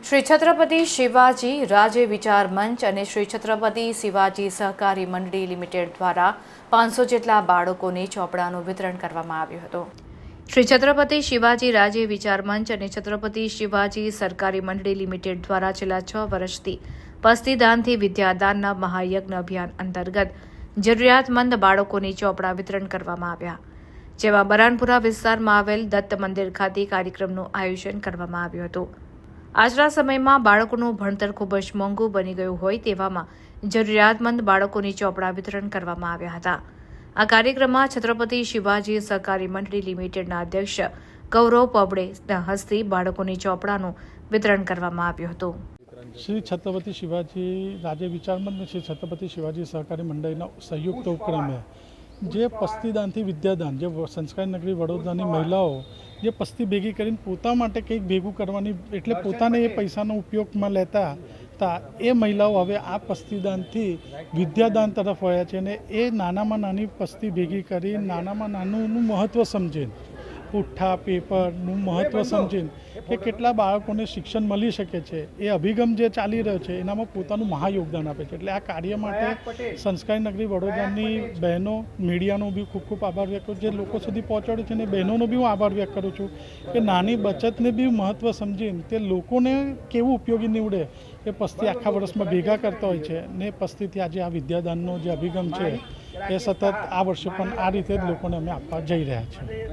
શ્રી છત્રપતિ શિવાજી રાજ્ય વિચાર મંચ અને શ્રી છત્રપતિ શિવાજી સહકારી મંડળી લિમિટેડ દ્વારા પાંચસો જેટલા બાળકોને ચોપડાનું વિતરણ કરવામાં આવ્યું હતું. શ્રી છત્રપતિ શિવાજી રાજ્ય વિચાર મંચ અને છત્રપતિ શિવાજી સરકારી મંડળી લિમિટેડ દ્વારા છેલ્લા છ વર્ષથી પસ્તીદાનથી વિદ્યાદાનના મહાયજ્ઞ અભિયાન અંતર્ગત જરૂરિયાતમંદ બાળકોને ચોપડા વિતરણ કરવામાં આવ્યા. જેમાં બરાનપુરા વિસ્તારમાં આવેલ દત્ત મંદિર ખાતે કાર્યક્રમનું આયોજન કરવામાં આવ્યું હતું. આજના સમયમાં બાળકોનું ભણતર ખૂબ જ મોંઘું બની ગયું હોય તેવામાં જરૂરિયાતમંદ બાળકોની ચોપડા વિતરણ કરવામાં આવ્યા હતા. આ કાર્યક્રમમાં છત્રપતિ શિવાજી સહકારી મંડળી લિમિટેડના અધ્યક્ષ ગૌરવ પબડેના હસ્તે બાળકોની ચોપડાનું વિતરણ કરવામાં આવ્યું હતું. શ્રી છત્રપતિ શિવાજી, રાજ્ય વિચારમંદ શ્રી છત્રપતિ શિવાજી સહકારી મંડળીના સંયુક્ત ઉપક્રમે જે પસ્તીદાનથી વિદ્યાદાન, જે સંસ્કાર નગરી વડોદરાની મહિલાઓ જે પસ્તી ભેગી કરીને પોતા માટે કંઈક ભેગું કરવાની એટલે પોતાને એ પૈસાનો ઉપયોગમાં લેતા તા એ મહિલાઓ હવે આ પસ્તીદાનથી વિદ્યાદાન તરફ વળ્યા છે અને એ નાનામાં નાની પસ્તી ભેગી કરી નાનામાં નાનું મહત્ત્વ સમજીને પુઠ્ઠા પેપરનું મહત્ત્વ સમજીને કે કેટલા બાળકોને શિક્ષણ મળી શકે છે. એ અભિગમ જે ચાલી રહ્યો છે એનામાં પોતાનું મહાયોગદાન આપે છે. એટલે આ કાર્ય માટે સંસ્કારી નગરી વડોદરાની બહેનો મીડિયાનો બી ખૂબ ખૂબ આભાર વ્યક્ત કરું જે લોકો સુધી પહોંચાડે છે અને બહેનોનો બી હું આભાર વ્યક્ત કરું છું કે નાની બચતને બી મહત્ત્વ સમજીને તે લોકોને કેવું ઉપયોગી નીવડે એ પસ્તી આખા વર્ષમાં ભેગા કરતા હોય છે ને પસ્તીથી આજે આ વિદ્યાદાનનો જે અભિગમ છે એ સતત આ વર્ષે પણ આ રીતે જ લોકોને અમે આપવા જઈ રહ્યા છીએ.